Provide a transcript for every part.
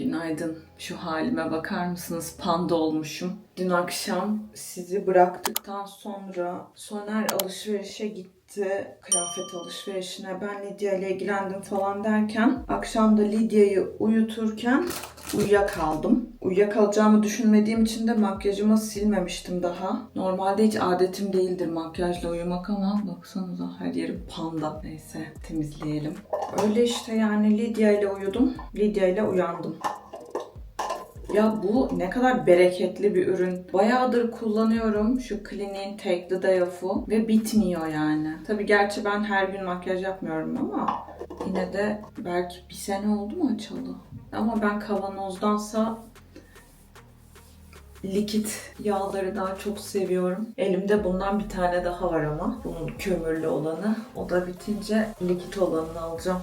Günaydın. Şu halime bakar mısınız? Panda olmuşum. Dün akşam sizi bıraktıktan sonra Soner alışverişe gitti. Kıyafet alışverişine. Ben Lidya ile ilgilendim falan derken akşam da Lidya'yı uyuturken uyuyakaldım. Uyuyakalacağımı düşünmediğim için de makyajımı silmemiştim daha. Normalde hiç adetim değildir makyajla uyumak ama baksanıza her yerim panda. Neyse temizleyelim. Öyle işte yani Lidya ile uyudum. Lidya ile uyandım. Ya bu ne kadar bereketli bir ürün. Bayağıdır kullanıyorum şu Clinique Take the Day Off'u ve bitmiyor yani. Tabii gerçi ben her gün makyaj yapmıyorum ama yine de belki bir sene oldu mu açıldı. Ama ben kavanozdansa likit yağları daha çok seviyorum. Elimde bundan bir tane daha var ama. Bunun kömürlü olanı. O da bitince likit olanını alacağım.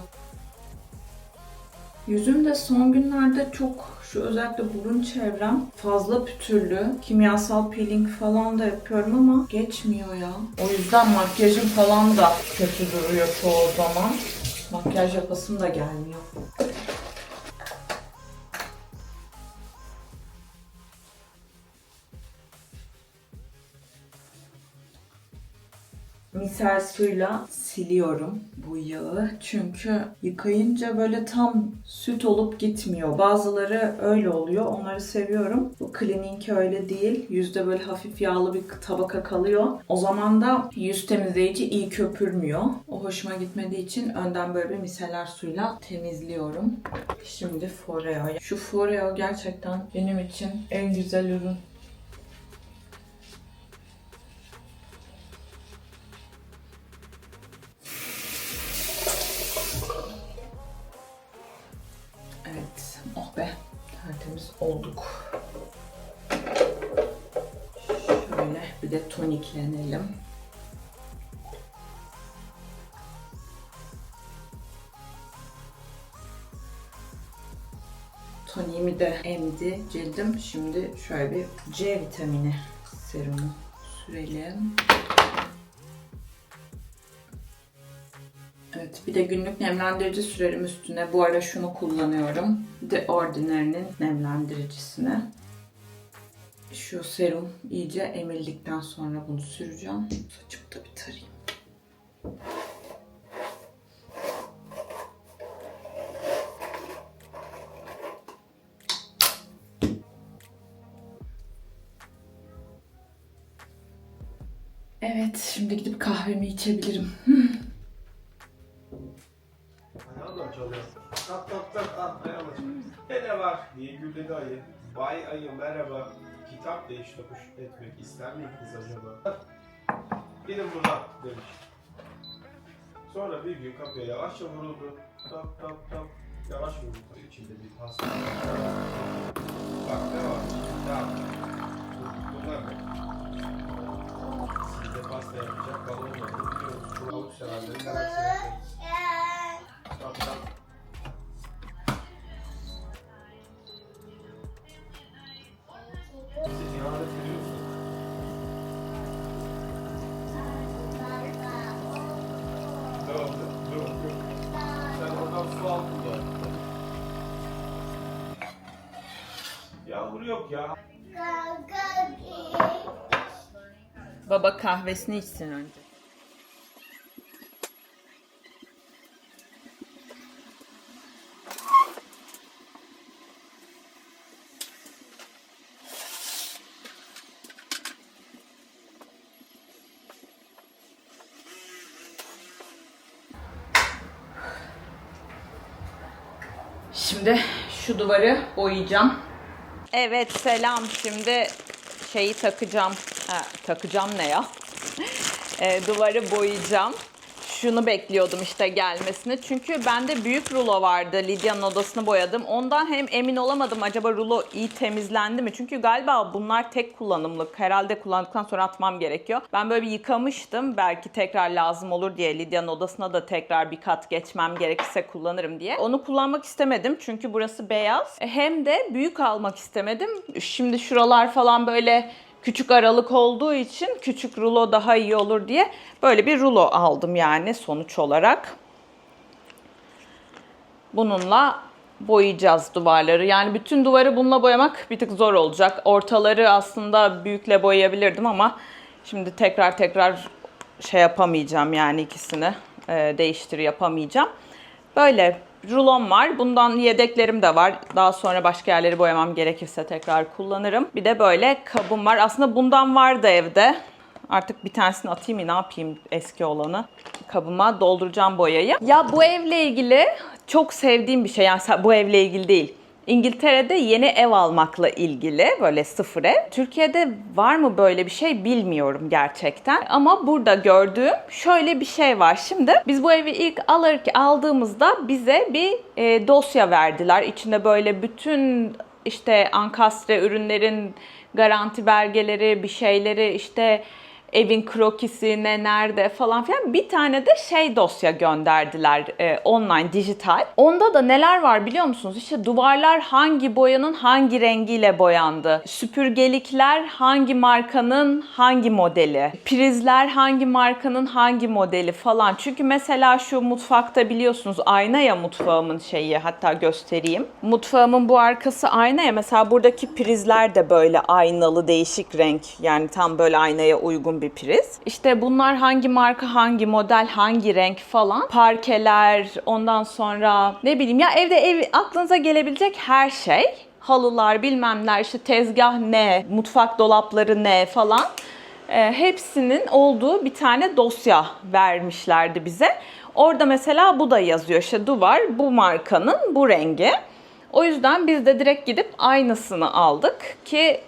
Yüzüm de son günlerde çok şu özellikle burun çevrem fazla pütürlü. Kimyasal peeling falan da yapıyorum ama geçmiyor ya. O yüzden makyajım falan da kötü duruyor çoğu zaman. Makyaj yapasım da gelmiyor. Misel suyla siliyorum bu yağı. Çünkü yıkayınca böyle tam süt olup gitmiyor. Bazıları öyle oluyor. Onları seviyorum. Bu Clinique öyle değil. Yüzde böyle hafif yağlı bir tabaka kalıyor. O zaman da yüz temizleyici iyi köpürmüyor. O hoşuma gitmediği için önden böyle bir miseller suyla temizliyorum. Şimdi Foreo. Şu Foreo gerçekten benim için en güzel ürün. Emdi cildim. Şimdi şöyle bir C vitamini serumu sürelim. Evet, bir de günlük nemlendirici sürerim üstüne. Bu ara şunu kullanıyorum. The Ordinary'nin nemlendiricisini. Şu serum iyice emildikten sonra bunu süreceğim. Saçımı da bir tarayayım. Evet, şimdi gidip kahvemi içebilirim. Ayağım da çalıyor. Tak tak tak. Ne var diye güldü ayı. Vay ayı merhaba. Kitap değiş tokuş etmek ister miydiniz acaba? Gidin buradan demiş. Sonra bir gün kapıya yavaşça vuruldu. Tak tak tak. Yavaş vuruldu. İçinde bir pasta. Bak ne var? Tamam. Bunlar ne? Pasta yapacak balon var. Biliyoruz. Şu avuç severlerin neler severleriz. Tak tak. Bize ihanet ediyorsun. Tamam, dur, dur. Sen oradan su al burada. Yağmur yok ya. Baba kahvesini içsin önce. Şimdi şu duvarı boyayacağım. Evet selam. Şimdi şeyi takacağım. Ha, takacağım ne ya? E, duvarı boyayacağım. Şunu bekliyordum işte gelmesini. Çünkü bende büyük rulo vardı. Lidya'nın odasını boyadım. Ondan hem emin olamadım acaba rulo iyi temizlendi mi? Çünkü galiba bunlar tek kullanımlık. Herhalde kullandıktan sonra atmam gerekiyor. Ben böyle bir yıkamıştım. Belki tekrar lazım olur diye. Lidya'nın odasına da tekrar bir kat geçmem gerekirse kullanırım diye. Onu kullanmak istemedim. Çünkü burası beyaz. E, Hem de büyük almak istemedim. Şimdi şuralar falan böyle küçük aralık olduğu için küçük rulo daha iyi olur diye böyle bir rulo aldım yani sonuç olarak. Bununla boyayacağız duvarları. Yani bütün duvarı bununla boyamak bir tık zor olacak. Ortaları aslında büyükle boyayabilirdim ama şimdi tekrar tekrar şey yapamayacağım yani ikisini e, değiştir yapamayacağım. Böyle rulon var. Bundan yedeklerim de var. Daha sonra başka yerleri boyamam gerekirse tekrar kullanırım. Bir de böyle kabım var. Aslında bundan vardı evde. Artık bir tanesini atayım mı ne yapayım eski olanı. Kabıma dolduracağım boyayı. Ya bu evle ilgili çok sevdiğim bir şey. Yani bu evle ilgili değil. İngiltere'de yeni ev almakla ilgili böyle sıfır ev. Türkiye'de var mı böyle bir şey bilmiyorum gerçekten. Ama burada gördüğüm şöyle bir şey var. Şimdi biz bu evi ilk alır, aldığımızda bize bir e, dosya verdiler. İçinde böyle bütün işte ankastre ürünlerin garanti belgeleri, bir şeyleri işte evin krokisi ne nerede falan filan bir tane de şey dosya gönderdiler e, online dijital. Onda da neler var biliyor musunuz? İşte duvarlar hangi boyanın hangi rengiyle boyandı. Süpürgelikler hangi markanın hangi modeli. Prizler hangi markanın hangi modeli falan. Çünkü mesela şu mutfakta biliyorsunuz ayna ya mutfağımın şeyi hatta göstereyim. Mutfağımın bu arkası ayna ya mesela buradaki prizler de böyle aynalı değişik renk. Yani tam böyle aynaya uygun bir priz. İşte bunlar hangi marka, hangi model, hangi renk falan. Parkeler, ondan sonra ne bileyim ya evde ev aklınıza gelebilecek her şey. Halılar, bilmemler, işte tezgah ne, mutfak dolapları ne falan. E, hepsinin olduğu bir tane dosya vermişlerdi bize. Orada mesela bu da yazıyor. İşte duvar bu markanın bu rengi. O yüzden biz de direkt gidip aynısını aldık ki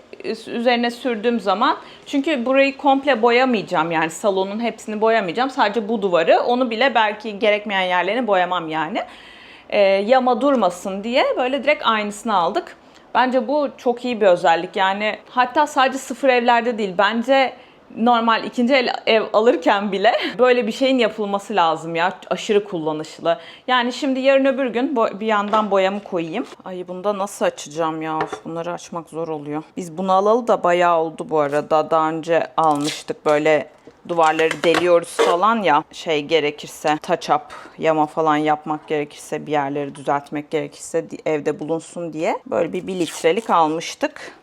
üzerine sürdüğüm zaman çünkü burayı komple boyamayacağım yani salonun hepsini boyamayacağım. Sadece bu duvarı onu bile belki gerekmeyen yerlerini boyamam yani. Ee, yama durmasın diye böyle direkt aynısını aldık. Bence bu çok iyi bir özellik. Yani hatta sadece sıfır evlerde değil. Bence normal ikinci el ev alırken bile böyle bir şeyin yapılması lazım ya. Aşırı kullanışlı. Yani şimdi yarın öbür gün bir yandan boyamı koyayım. Ay bunu da nasıl açacağım ya? Bunları açmak zor oluyor. Biz bunu alalı da bayağı oldu bu arada. Daha önce almıştık böyle duvarları deliyoruz falan ya şey gerekirse touch up yama falan yapmak gerekirse bir yerleri düzeltmek gerekirse evde bulunsun diye böyle bir 1 litrelik almıştık.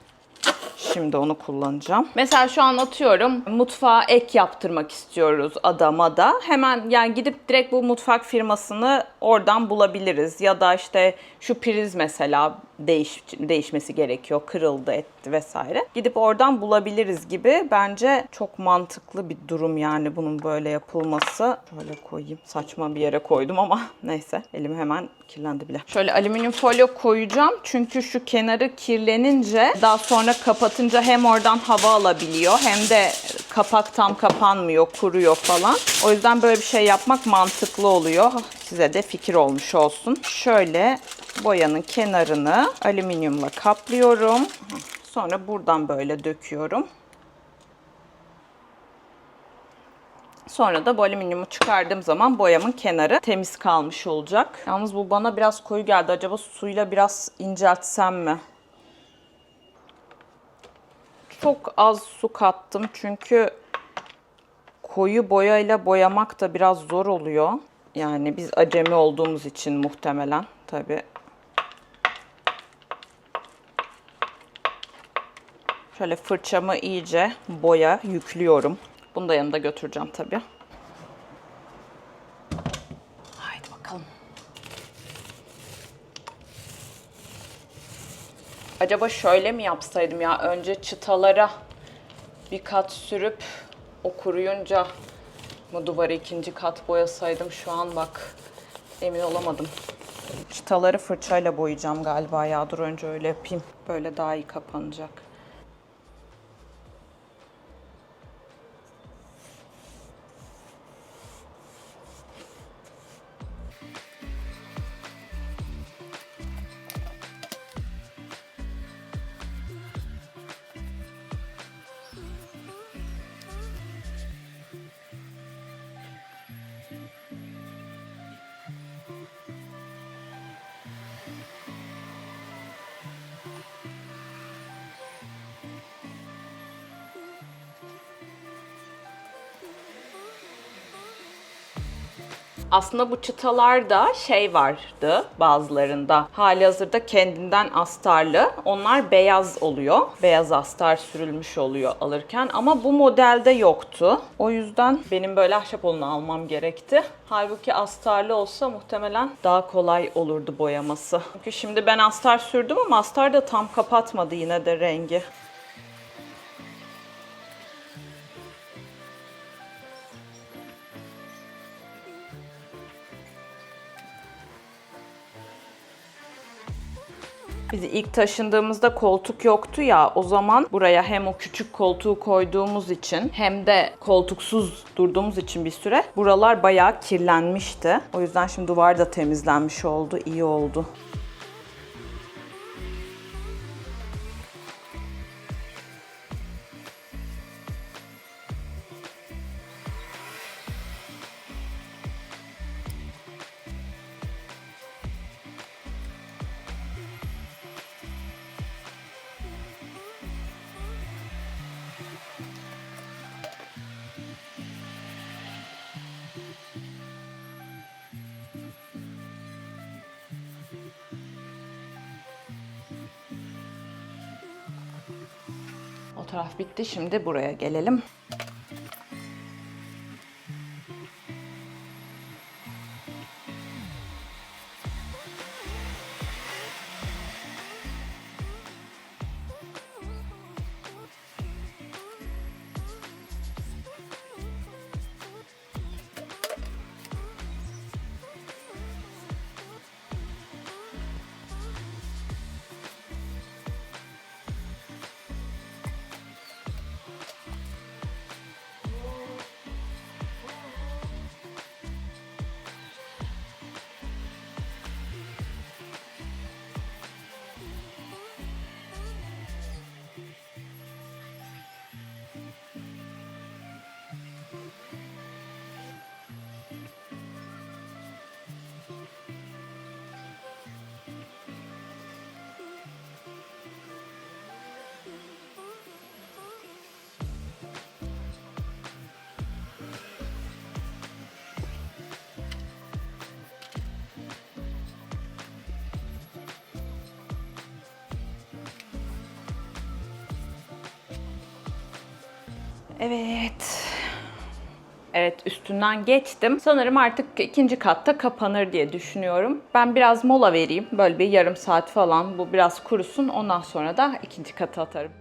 Şimdi onu kullanacağım. Mesela şu an atıyorum mutfağa ek yaptırmak istiyoruz adama da. Hemen yani gidip direkt bu mutfak firmasını oradan bulabiliriz. Ya da işte şu priz mesela değiş, değişmesi gerekiyor. Kırıldı etti vesaire. Gidip oradan bulabiliriz gibi. Bence çok mantıklı bir durum yani bunun böyle yapılması. Şöyle koyayım. Saçma bir yere koydum ama neyse. Elim hemen kirlendi bile. Şöyle alüminyum folyo koyacağım. Çünkü şu kenarı kirlenince daha sonra kapatınca hem oradan hava alabiliyor hem de kapak tam kapanmıyor, kuruyor falan. O yüzden böyle bir şey yapmak mantıklı oluyor. Size de fikir olmuş olsun. Şöyle boyanın kenarını alüminyumla kaplıyorum. Sonra buradan böyle döküyorum. Sonra da bu alüminyumu çıkardığım zaman boyamın kenarı temiz kalmış olacak. Yalnız bu bana biraz koyu geldi. Acaba suyla biraz inceltsem mi? Çok az su kattım çünkü koyu boyayla boyamak da biraz zor oluyor. Yani biz acemi olduğumuz için muhtemelen tabii. Şöyle fırçamı iyice boya yüklüyorum. Bunu da yanında götüreceğim tabii. Haydi bakalım. Acaba şöyle mi yapsaydım ya? Önce çıtalara bir kat sürüp o kuruyunca mı duvarı ikinci kat boyasaydım şu an bak emin olamadım. Çıtaları fırçayla boyayacağım galiba ya. Dur önce öyle yapayım. Böyle daha iyi kapanacak. Aslında bu çıtalarda şey vardı bazılarında. Hali hazırda kendinden astarlı. Onlar beyaz oluyor. Beyaz astar sürülmüş oluyor alırken. Ama bu modelde yoktu. O yüzden benim böyle ahşap olanı almam gerekti. Halbuki astarlı olsa muhtemelen daha kolay olurdu boyaması. Çünkü şimdi ben astar sürdüm ama astar da tam kapatmadı yine de rengi. Biz ilk taşındığımızda koltuk yoktu ya o zaman buraya hem o küçük koltuğu koyduğumuz için hem de koltuksuz durduğumuz için bir süre buralar bayağı kirlenmişti. O yüzden şimdi duvar da temizlenmiş oldu, iyi oldu. O taraf bitti. Şimdi buraya gelelim. Evet. Evet üstünden geçtim. Sanırım artık ikinci katta kapanır diye düşünüyorum. Ben biraz mola vereyim. Böyle bir yarım saat falan bu biraz kurusun. Ondan sonra da ikinci kata atarım.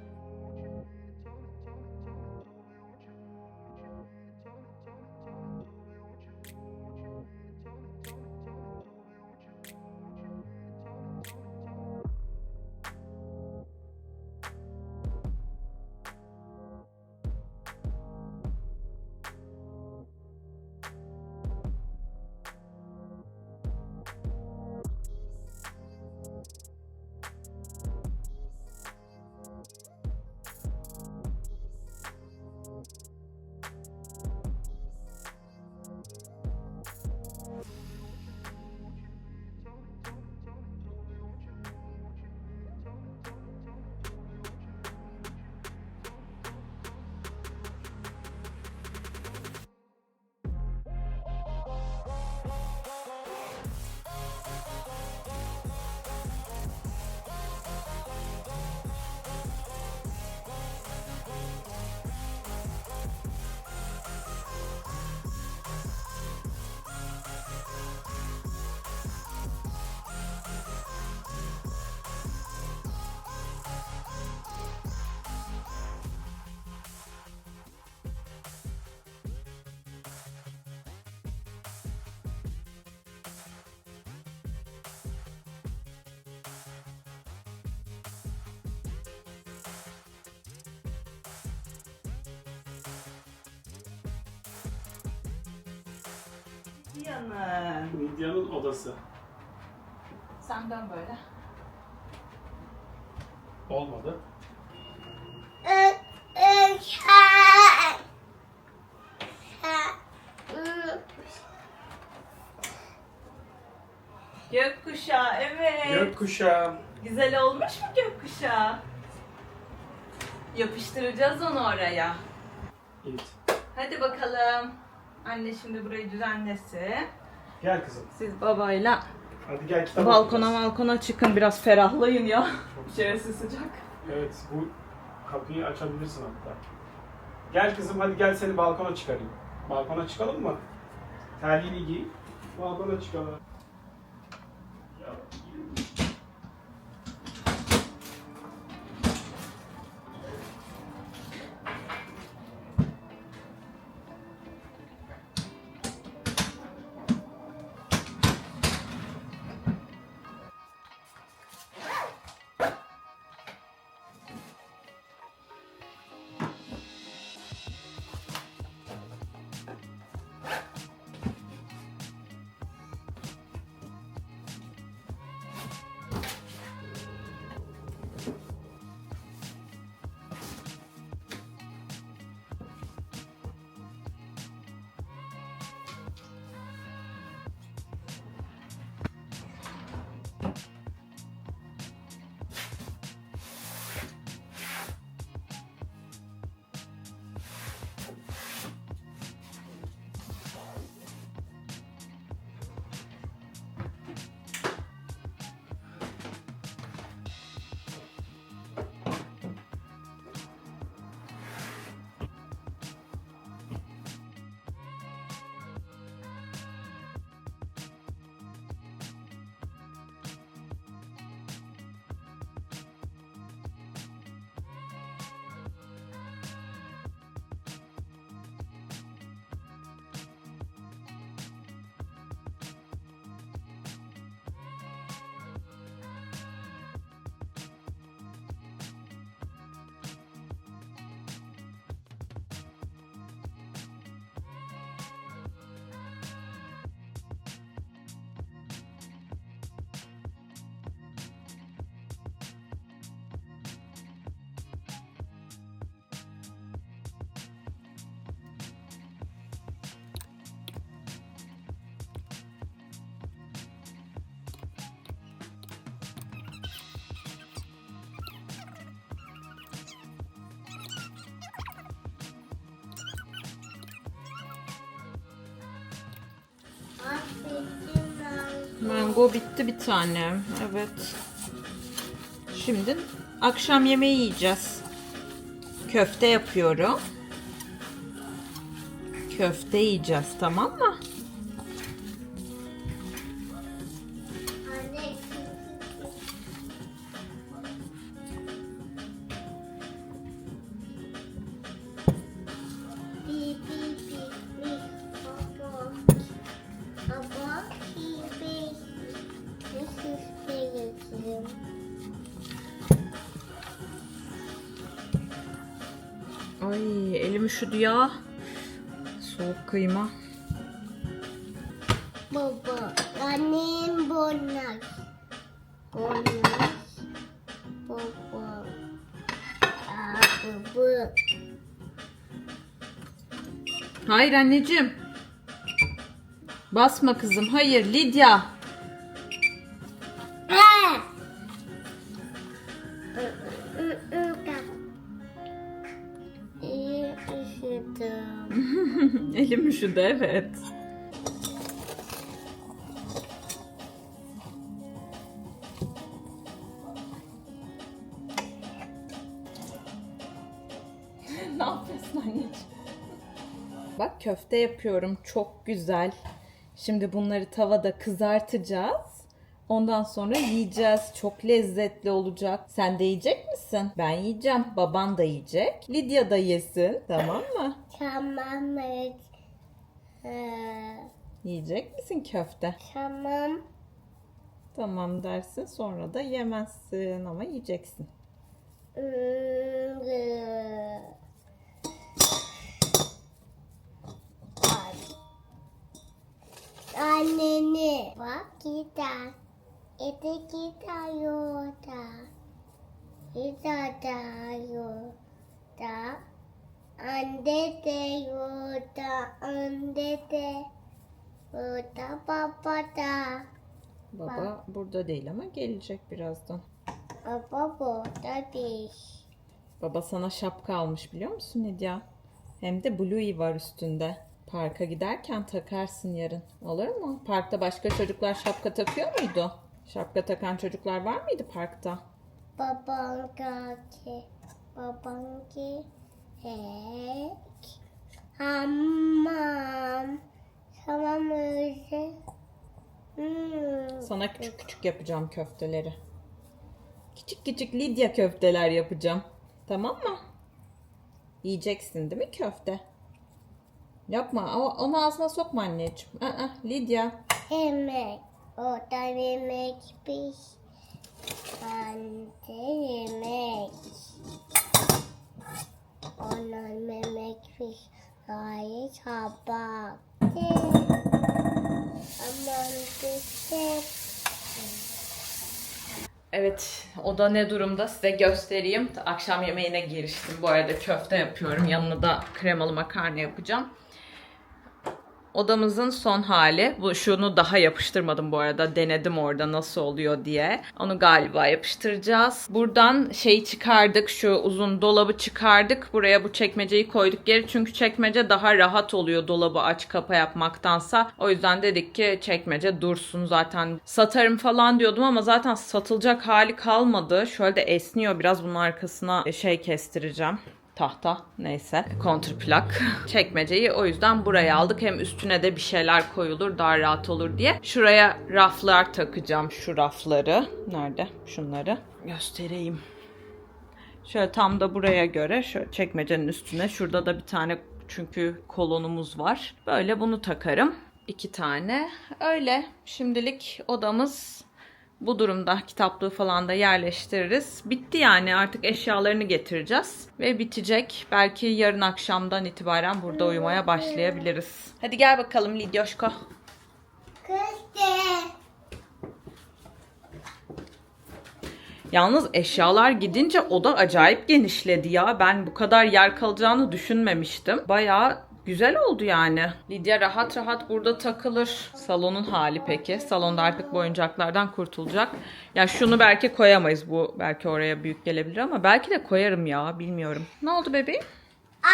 Yanı. Midya'nın odası. Sen dön böyle. Olmadı. Gökkuşağı evet. Gökkuşağı. Güzel olmuş mu gökkuşağı? Yapıştıracağız onu oraya. Evet. Hadi bakalım. Anne şimdi burayı düzenlesin. Gel kızım. Siz babayla Hadi gel kitap balkona okuyacağız. balkona çıkın biraz ferahlayın ya. İçerisi sıcak. Evet bu kapıyı açabilirsin hatta. Gel kızım hadi gel seni balkona çıkarayım. Balkona çıkalım mı? Terliğini giy. Balkona çıkalım. Mango bitti bir tane. Evet. Şimdi akşam yemeği yiyeceğiz. Köfte yapıyorum. Köfte yiyeceğiz tamam mı? Üşüdü ya. Soğuk kıyma. Baba, annem. Baba. Aa, baba. Hayır anneciğim. Basma kızım. Hayır Lidya. Üşüdüm. Elim üşüdü evet. ne yapıyorsun anneciğim? Bak köfte yapıyorum. Çok güzel. Şimdi bunları tavada kızartacağız. Ondan sonra yiyeceğiz. Çok lezzetli olacak. Sen de yiyecek misin? Ben yiyeceğim. Baban da yiyecek. Lidya da yesin. Tamam mı? Tamam. evet. Ee, Yiyecek misin köfte? Tamam. Tamam dersin sonra da yemezsin ama yiyeceksin. Ee, Anneni bak gider. Ete gider yolda. Gider da. Anne de yolda. Anne de yolda. Baba da. Baba burada değil ama gelecek birazdan. Baba burada değil. Baba sana şapka almış biliyor musun Lidya? Hem de Bluey var üstünde. Parka giderken takarsın yarın. Olur mu? Parkta başka çocuklar şapka takıyor muydu? Şapka takan çocuklar var mıydı parkta? Babam geldi. Babam geldi. Tamam. Tamam öyle. Hmm. Sana küçük küçük yapacağım köfteleri. Küçük küçük Lidya köfteler yapacağım. Tamam mı? Yiyeceksin değil mi köfte? Yapma. Onu ağzına sokma anneciğim. Aa, Lidya. Yemek. Orada yemek piş. Ben de yemek. Ona yemek piş. Hayır sabah. Aman düşe. Evet, o da ne durumda size göstereyim. Akşam yemeğine giriştim. Bu arada köfte yapıyorum. Yanına da kremalı makarna yapacağım. Odamızın son hali. Bu şunu daha yapıştırmadım bu arada. Denedim orada nasıl oluyor diye. Onu galiba yapıştıracağız. Buradan şeyi çıkardık. Şu uzun dolabı çıkardık. Buraya bu çekmeceyi koyduk geri. Çünkü çekmece daha rahat oluyor dolabı aç kapa yapmaktansa. O yüzden dedik ki çekmece dursun zaten. Satarım falan diyordum ama zaten satılacak hali kalmadı. Şöyle de esniyor biraz. Bunun arkasına şey kestireceğim tahta neyse. Kontrplak çekmeceyi o yüzden buraya aldık. Hem üstüne de bir şeyler koyulur daha rahat olur diye. Şuraya raflar takacağım şu rafları. Nerede? Şunları. Göstereyim. Şöyle tam da buraya göre şöyle çekmecenin üstüne. Şurada da bir tane çünkü kolonumuz var. Böyle bunu takarım. İki tane. Öyle. Şimdilik odamız bu durumda kitaplığı falan da yerleştiririz. Bitti yani artık eşyalarını getireceğiz ve bitecek. Belki yarın akşamdan itibaren burada uyumaya başlayabiliriz. Hadi gel bakalım Lidyoşko. Kızdı. Yalnız eşyalar gidince oda acayip genişledi ya. Ben bu kadar yer kalacağını düşünmemiştim. Bayağı güzel oldu yani. Lidya rahat rahat burada takılır. Salonun hali peki. Salonda artık bu oyuncaklardan kurtulacak. Ya şunu belki koyamayız. Bu belki oraya büyük gelebilir ama belki de koyarım ya. Bilmiyorum. Ne oldu bebeğim?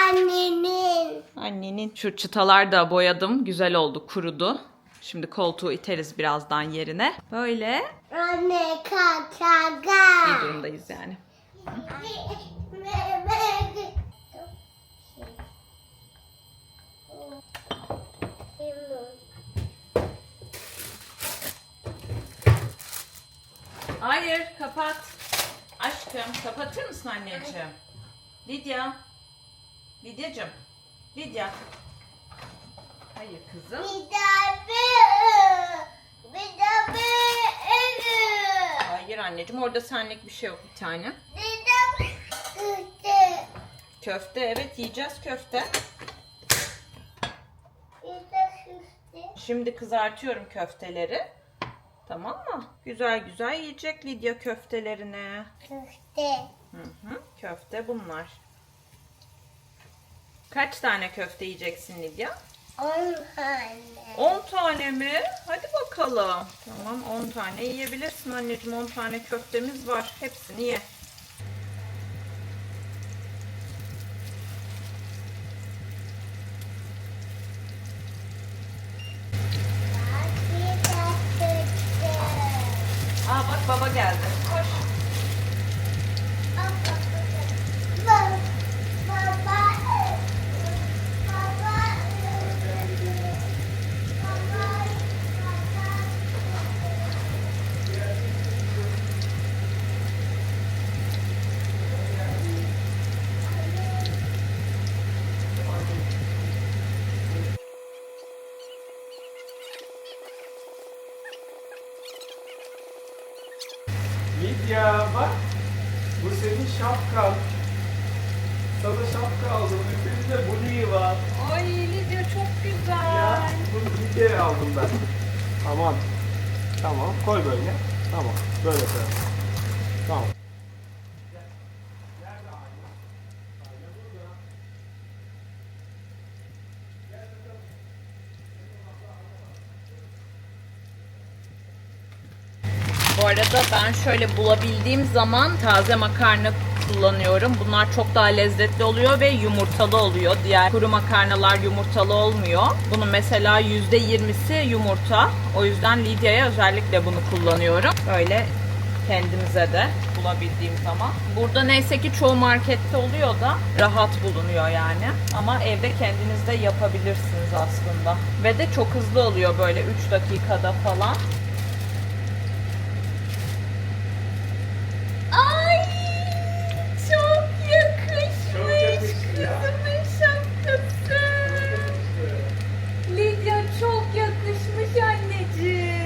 Annenin. Annenin şu çıtalar da boyadım. Güzel oldu. Kurudu. Şimdi koltuğu iteriz birazdan yerine. Böyle Anne kakaga. iyi durumdayız yani. Hayır kapat. Aşkım kapatır mısın anneciğim? Lidya. Lidyacığım. Lidya. Hayır kızım. Hayır anneciğim orada senlik bir şey yok bir tane. Köfte evet yiyeceğiz köfte. Bir daha kızdı. Şimdi kızartıyorum köfteleri. Tamam mı? Güzel güzel yiyecek Lidya köftelerini. Kızdı. Hı hı, köfte bunlar. Kaç tane köfte yiyeceksin Lidya? On tane. 10 tane mi? Hadi bakalım. Tamam 10 tane yiyebilirsin anneciğim. 10 tane köftemiz var. Hepsini ye. Bir daha kızdı. Aa bak baba geldi. Koş. Baba. Baba. Baba. Lidya bak. Bu senin şapkan. Sana şapka aldım. Üzerinde Blue'yu var. Ay Lidya çok güzel. Ya bunu Lidya'ya aldım ben. Tamam. Tamam. Koy böyle. Tamam. Böyle koy. Tamam. Bu arada ben şöyle bulabildiğim zaman taze makarna kullanıyorum. Bunlar çok daha lezzetli oluyor ve yumurtalı oluyor. Diğer kuru makarnalar yumurtalı olmuyor. Bunun mesela %20'si yumurta. O yüzden Lidya'ya özellikle bunu kullanıyorum. Böyle kendimize de bulabildiğim zaman. Burada neyse ki çoğu markette oluyor da rahat bulunuyor yani. Ama evde kendiniz de yapabilirsiniz aslında. Ve de çok hızlı oluyor böyle 3 dakikada falan. Ay çok yakışmış. Çok yakıştı ya. Kızımın şapkası. Lidya çok yakışmış anneciğim.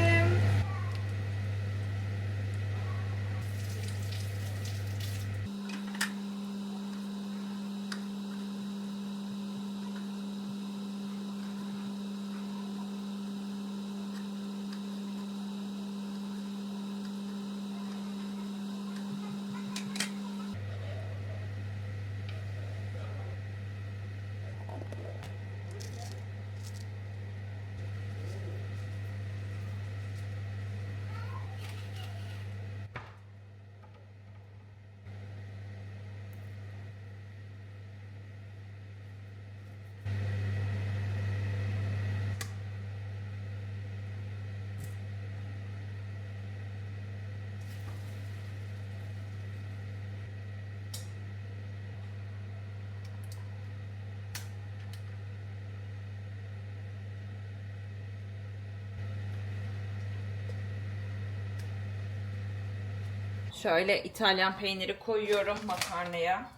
Şöyle İtalyan peyniri koyuyorum makarnaya.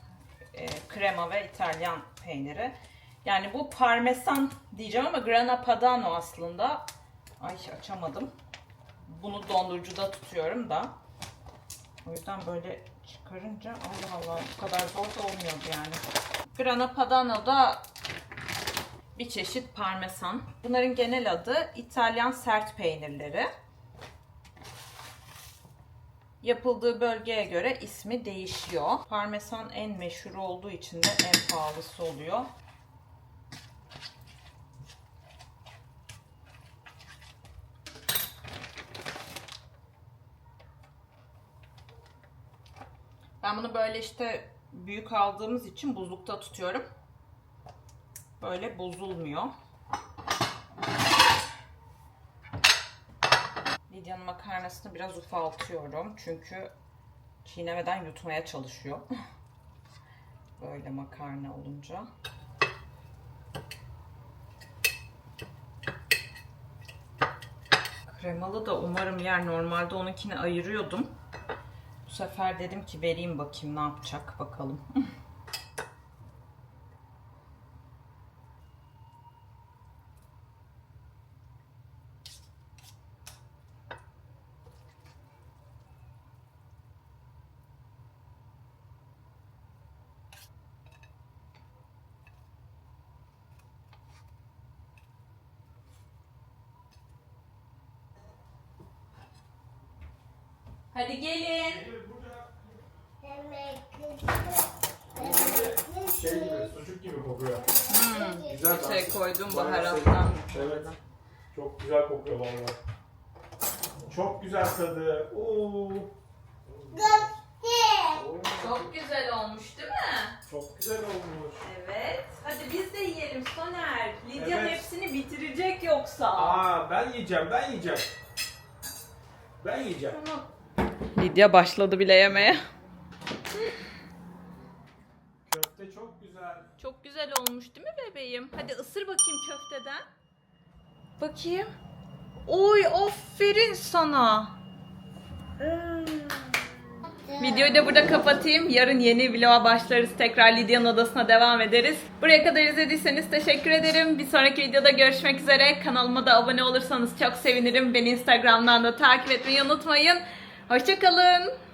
Ee, krema ve İtalyan peyniri. Yani bu parmesan diyeceğim ama grana padano aslında. Ay açamadım. Bunu dondurucuda tutuyorum da. O yüzden böyle çıkarınca Allah Allah bu kadar zor da olmuyordu yani. Grana padano da bir çeşit parmesan. Bunların genel adı İtalyan sert peynirleri. Yapıldığı bölgeye göre ismi değişiyor. Parmesan en meşhur olduğu için de en pahalısı oluyor. Ben bunu böyle işte büyük aldığımız için buzlukta tutuyorum. Böyle bozulmuyor. Lidya'nın makarnasını biraz ufaltıyorum. Çünkü çiğnemeden yutmaya çalışıyor. Böyle makarna olunca. Kremalı da umarım yer. Normalde onunkini ayırıyordum. Bu sefer dedim ki vereyim bakayım ne yapacak bakalım. Hadi gelin. Şey gibi, sucuk gibi kokuyor. Güzel Şey koydum Bayağı baharattan. sevdim. Evet. Çok güzel kokuyor vallahi. Çok güzel tadı. Oo. Çok güzel olmuş değil mi? Çok güzel olmuş. Evet. Hadi biz de yiyelim Soner. Lidya Evet. hepsini bitirecek yoksa. Aa ben yiyeceğim, ben yiyeceğim. Ben yiyeceğim. Lidya başladı bile yemeye. Köfte çok güzel. Çok güzel olmuş değil mi bebeğim? Hadi ısır bakayım köfteden. Bakayım. Oy aferin sana. Videoyu da burada kapatayım. Yarın yeni vloga başlarız. Tekrar Lidya'nın odasına devam ederiz. Buraya kadar izlediyseniz teşekkür ederim. Bir sonraki videoda görüşmek üzere. Kanalıma da abone olursanız çok sevinirim. Beni Instagram'dan da takip etmeyi unutmayın. Hoşçakalın.